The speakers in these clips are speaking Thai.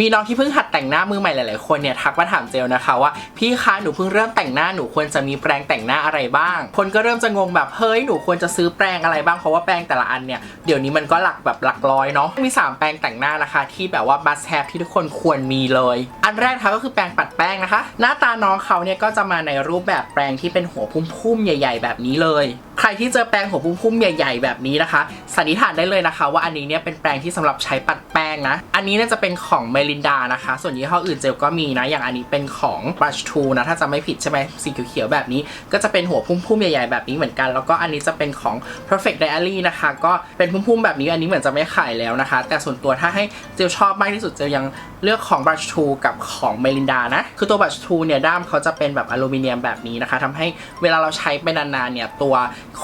มีน้องที่เพิ่งหัดแต่งหน้ามือใหม่หลายๆคนเนี่ยทักมาถามเจลนะคะว่าพี่คะหนูเพิ่งเริ่มแต่งหน้าหนูควรจะมีแปรงแต่งหน้าอะไรบ้าง คนก็เริ่มจะงงแบบเฮ้ยหนูควรจะซื้อแปรงอะไรบ้างเพราะว่าแปรงแต่ละอันเนี่ยเดี๋ยวนี้มันก็หลักแบบหลักร้อยเนาะมี 3 แปรงแต่งหน้านะคะ ที่แบบว่า must have ที่ทุกคนควรมีเลย อันแรกนะคะก็คือแปรงปัดแป้งนะคะ หน้าตาน้องเขาเนี่ยก็จะมาในรูปแบบแปรงที่เป็นหัวพุ่มๆใหญ่ ๆ แบบนี้เลย ใครที่เจอแปรงหัวพุ่มๆใหญ่ ๆ แบบนี้นะคะ สันนิษฐานได้เลยนะคะ ว่าอันนี้เนี่ยเป็นแปรงที่สำหรับใช้ปัดแป้งนะ อันนี้เนี่ยจะเป็นของเมลินดานะคะ ส่วนยี่ห้ออื่นเจลก็มีนะ อย่างอันนี้เป็นของ Brush 2นะ ถ้าจะไม่ผิดใช่ไหมสีเขียวๆแบบนี้ ก็จะเป็นหัวพุ่มๆใหญ่ ๆ แบบนี้เหมือนกัน แล้วก็อันนี้จะเป็นของ Perfect Diary นะคะ ก็เป็นพุ่มๆแบบนี้ อันนี้เหมือนจะไม่ขายแล้วนะคะ แต่ส่วนตัวถ้าให้เจลชอบมากที่สุดเจลยังเลือกของ Brush 2กับของเมลินดานะ คือตัว Brush 2เนี่ยด้ามเขาจะเป็นแบบอลูมิเนียมแบบนี้นะคะทำให้เวลาเราใช้ไปนานๆเนี่ยตัว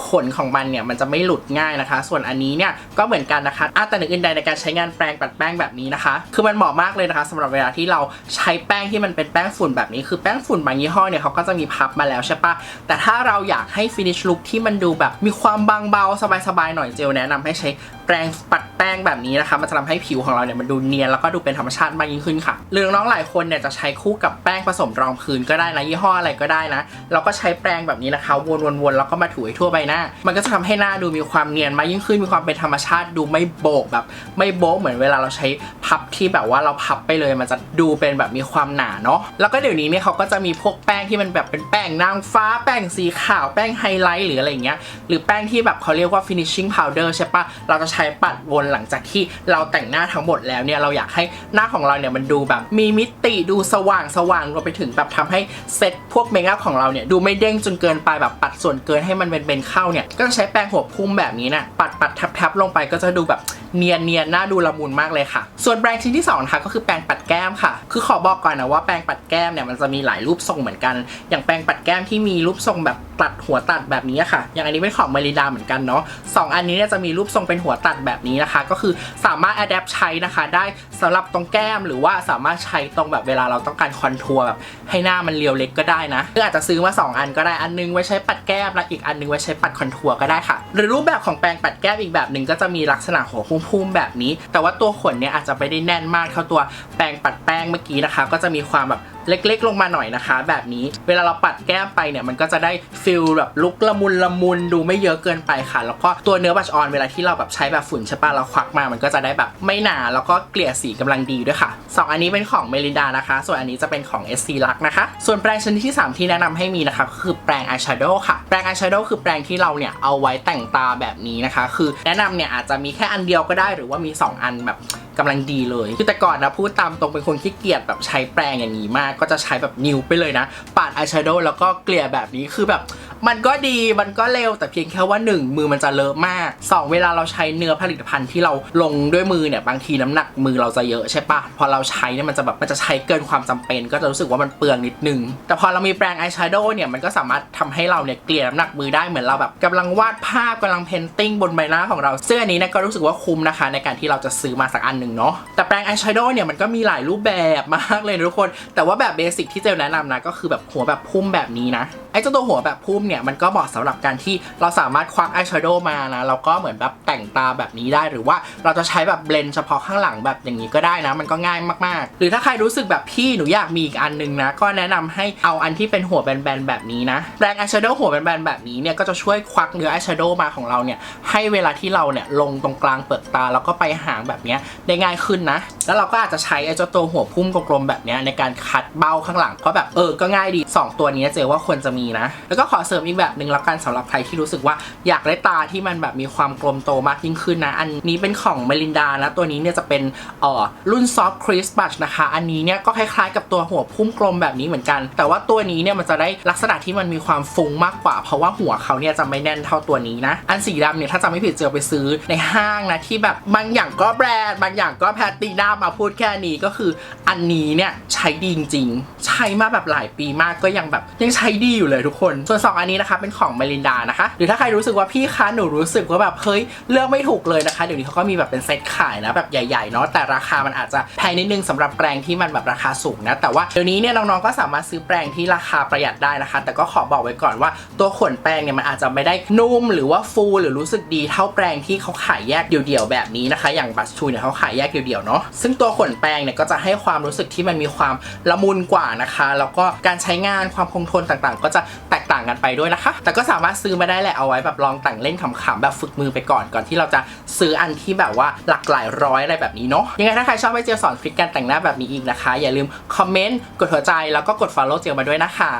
ขนของมันเนี่ยมันจะไม่หลุดง่ายนะคะ ส่วนอันนี้เนี่ยก็เหมือนกันนะคะอะแต่หนึ่งอื่นใดในการใช้งานแปรงปัดแป้งแบบนี้นะคะ คือมันเหมาะมากเลยนะคะสำหรับเวลาที่เราใช้แป้งที่มันเป็นแป้งฝุ่นแบบนี้ คือแป้งฝุ่นบางยี่ห้อเนี่ยเขาก็จะมีพับมาแล้วใช่ปะแต่ถ้าเราอยากให้ finish look ที่มันดูแบบมีความบางเบาสบายๆหน่อยเจลแนะนำให้ใช้แปรงปัดแป้งแบบนี้นะคะ มันจะทำให้ผิวของเราเนี่ยมันดูเนียนแล้วก็ดูเป็นธรรมชาติมากยิ่งขึ้นค่ะ หรือน้องๆหลายคนเนี่ยจะใช้คู่กับแป้งผสมรองพื้นก็ได้นะยี่ห้ออะไรก็ได้นะ เราก็ใช้แปรงแบบนี้นะคะวนๆๆแล้วก็มาถูให้ทั่วใบหน้า มันก็จะทำให้หน้าดูมีความเนียนมากยิ่งขึ้นมีความเป็นธรรมชาติดูไม่โบกแบบ ไม่โบกเหมือนเวลาเราใช้พับที่แบบว่าเราพับไปเลย มันจะดูเป็นแบบมีความหนาเนาะแล้วก็เดี๋ยวนี้เนี่ยเขาก็จะมีพวกแป้งที่มันแบบเป็นแป้งนางฟ้า แป้งสีขาวแป้งไฮไลท์หรืออะไรเงี้ยหรือแป้งที่แบบเขาเรียกว่า finishing powder ใช่ปะเราจะใช้ปัดวนหลังจากที่เราแต่งหน้าทั้งหมดแล้วเนี่ยเราอยากให้หน้าของเราเนี่ยมันดูแบบ มีมิติดูสว่างสว่างรวมไปถึงแบบทำให้เซตพวกเมคอัพของเราเนี่ยดูไม่เด้งจนเกินไปแบบปัดส่วนเกินให้มันเป็นเข้าเนี่ยก็ใช้แปรงหัวพุ่มแบบนี้นะปัดปัดทับทับๆลงไปก็จะดูแบบ เนียนเนียนๆน่าดูละมุนมากเลยค่ะ ส่วนแปรงชิ้นที่2นะคะก็คือแปรงปัดแก้มค่ะ คือขอบอกก่อนนะว่าแปรงปัดแก้มเนี่ยมันจะมีหลายรูปทรงเหมือนกัน อย่างแปรงปัดแก้มที่มีรูปทรงแบบตัดหัวตัดแบบนี้ค่ะ อย่างอันนี้เป็นของมาริดาเหมือนกันเนาะสองอันนี้เนี่ยจะมีรูปทรงเป็นหัวตัดแบบนี้นะคะ ก็คือสามารถอัดแอปใช้นะคะ ได้สำหรับตรงแก้มหรือว่าสามารถใช้ตรงแบบเวลาเราต้องการคอนทัวร์แบบให้หน้ามันเรียวเล็กก็ได้นะหรืออาจจะซื้อมาสองอันก็ได้อันนึงไว้ใช้ปัดแก้มและอีกอันนึงไว้ใช้ปัดคอนทัวร์ก็ได้ค่ะ หรือรูปแบบของแปรงปัดแก้มอีกแบบหนึ่งก็จะมีลักษณะหัวพุ่มๆแบบนี้ แต่ว่าตัวขนเนี่ยอาจจะไม่ได้แน่นมากเท่าตัวแปรงปัดแป้งเมื่อกี้นะคะ ก็จะมีความแบบ เล็กๆ ลงมาหน่อยนะคะ แบบนี้เวลาเราปัดแก้มไปเนี่ยมันก็จะได้ฟิลแบบลุกละมุนละมุนดูไม่เยอะเกินไปค่ะ แล้วก็ตัวเนื้อบัชออนเวลาที่เราแบบใช้แบบฝุ่นใช่ปะเราควักมามันก็จะได้แบบไม่หนาแล้วก็เกลี่ยสีกำลังดีด้วยค่ะสองอันนี้เป็นของเมลินดานะคะ ส่วนอันนี้จะเป็นของ SC ลักนะคะ ส่วนแปรงชนิดที่ 3 ที่แนะนำให้มีนะคะก็คือแปรงอายแชโดว์ค่ะ แปรงอายแชโดว์คือแปรงที่เราเนี่ยเอาไว้แต่งตาแบบนี้นะคะ คือแนะนำเนี่ยอาจจะมีแค่อันเดียวก็ได้หรือว่ามี 2 อันแบบ กำลังดีเลย คือแต่ก่อนนะพูดตามตรงเป็นคนขี้เกียจแบบใช้แปรงอย่างนี้มาก ก็จะใช้แบบนิ้วไปเลยนะ ปาดอายแชโดว์แล้วก็เกลี่ยแบบนี้คือแบบ มันก็ดีมันก็เร็วแต่เพียงแค่ว่า 1 มือมันจะเลอะมาก 2 เวลาเราใช้เนื้อผลิตภัณฑ์ที่เราลงด้วยมือเนี่ยบางทีน้ำหนักมือเราจะเยอะใช่ปะพอเราใช้เนี่ยมันจะแบบมันจะใช้เกินความจำเป็น ก็จะรู้สึกว่ามันเปลืองนิดนึง แต่พอเรามีแปรงอายแชโดว์เนี่ยมันก็สามารถทำให้เราเนี่ยเกลี่ยน้ำหนักมือได้เหมือนเราแบบกำลังวาดภาพกำลังเพนติ้งบนใบหน้าของเราซึ่งอันนี้เนี่ยก็รู้สึกว่าคุ้มนะคะ ในการที่เราจะซื้อมาสักอันหนึ่งเนาะแต่แปรงอายแชโดว์เนี่ยมันก็มีหลายรูปแบบมากเลยทุกคน แต่ว่าแบบเบสิกที่เจลแนะนำนะก็คือแบบหัวแบบพุ่มแบบนี้นะไอ้เจ้าตัวหัวแบบพุ่มเนี่ยมันก็เหมาะสำหรับการที่เราสามารถควักอายแชโดว์มานะแล้วก็เหมือนแบบแต่งตาแบบนี้ได้หรือว่าเราจะใช้แบบเบลนเฉพาะข้างหลังแบบอย่างนี้ก็ได้นะ มันก็ง่ายมากๆ หรือถ้าใครรู้สึกแบบพี่หนูอยากมีอีกอันนึงนะ ก็แนะนำให้เอาอันที่เป็นหัวแบนๆแบบนี้นะแปรงอายแชโดว์หัวแบนๆแบบนี้เนี่ยก็จะช่วยควักเนื้ออายแชโดว์มาของเราเนี่ยให้เวลาที่เราเนี่ยลงตรงกลางเปลือกตา แล้วก็ไปหางแบบนี้ได้ง่ายขึ้นนะ แล้วเราก็อาจจะใช้ไอ้เจ้าตัวหัวพุ่มกลมๆแบบนี้ในการคัดเบ้าข้างหลังก็แบบเออก็ง่ายดีสองตัวนี้เจอว่าควรจะมีนะ แล้วก็ขอเสริมอีกแบบหนึ่งแล้วกันสำหรับใครที่รู้สึกว่าอยากได้ตาที่มันแบบมีความกลมโตมากยิ่งขึ้นนะ อันนี้เป็นของเมลินดานะ ตัวนี้เนี่ยจะเป็นเอ่อรุ่น Soft Crease Brush นะคะ อันนี้เนี่ยก็คล้ายๆกับตัวหัวพุ่มกลมแบบนี้เหมือนกัน แต่ว่าตัวนี้เนี่ยมันจะได้ลักษณะที่มันมีความฟุ้งมากกว่า เพราะว่าหัวเขาเนี่ยจะไม่แน่นเท่าตัวนี้นะ อันสีดำเนี่ยถ้าจำไม่ผิดเจอไปซื้อในห้างนะที่แบบบางอย่างก็แบรนด์บางอย่างก็แพตตินามาพูดแค่นี้ก็คือ อันนี้เนี่ยใช้ดีจริงๆใช้มาแบบหลายปีมากก็ยังแบบยังใช้ดีอยู่เลยทุกคนส่วนสองอันอันนี้นะคะเป็นของเมลินดานะคะ หรือถ้าใครรู้สึกว่าพี่คะหนูรู้สึกว่าแบบเฮ้ยเลือกไม่ถูกเลยนะคะ เดี๋ยวนี้เขาก็มีแบบเป็นเซตขายนะแบบใหญ่ๆเนาะแต่ราคามันอาจจะแพงนิดนึงสำหรับแปรงที่มันแบบราคาสูงนะแต่ว่าเดี๋ยวนี้เนี่ยน้องๆก็สามารถซื้อแปรงที่ราคาประหยัดได้นะคะ แต่ก็ขอบอกไว้ก่อนว่าตัวขนแปรงเนี่ยมันอาจจะไม่ได้นุ่มหรือว่าฟูหรือรู้สึกดีเท่าแปรงที่เขาขายแยกเดี่ยวๆแบบนี้นะคะ อย่างบัสชูเนี่ยเขาขายแยกเดี่ยวๆเนาะซึ่งตัวขนแปรงเนี่ยก็จะให้ความรู้สึกที่มันมีความละมุนกว่านะคะ แล้วก็การใช้งานความคงทนต่างๆ ก็จะแต่างกันไปด้วยนะคะ แต่ก็สามารถซื้อมาได้แหละเอาไว้แบบลองแต่งเล่นขำๆแบบฝึกมือไปก่อนก่อนที่เราจะซื้ออันที่แบบว่าหลักหลายร้อยอะไรแบบนี้เนาะยังไงถ้าใครชอบให้เจียวสอนทริคการแต่งหน้าแบบนี้อีกนะคะ อย่าลืมคอมเมนต์กดหัวใจแล้วก็กด follow เจียวมาด้วยนะคะ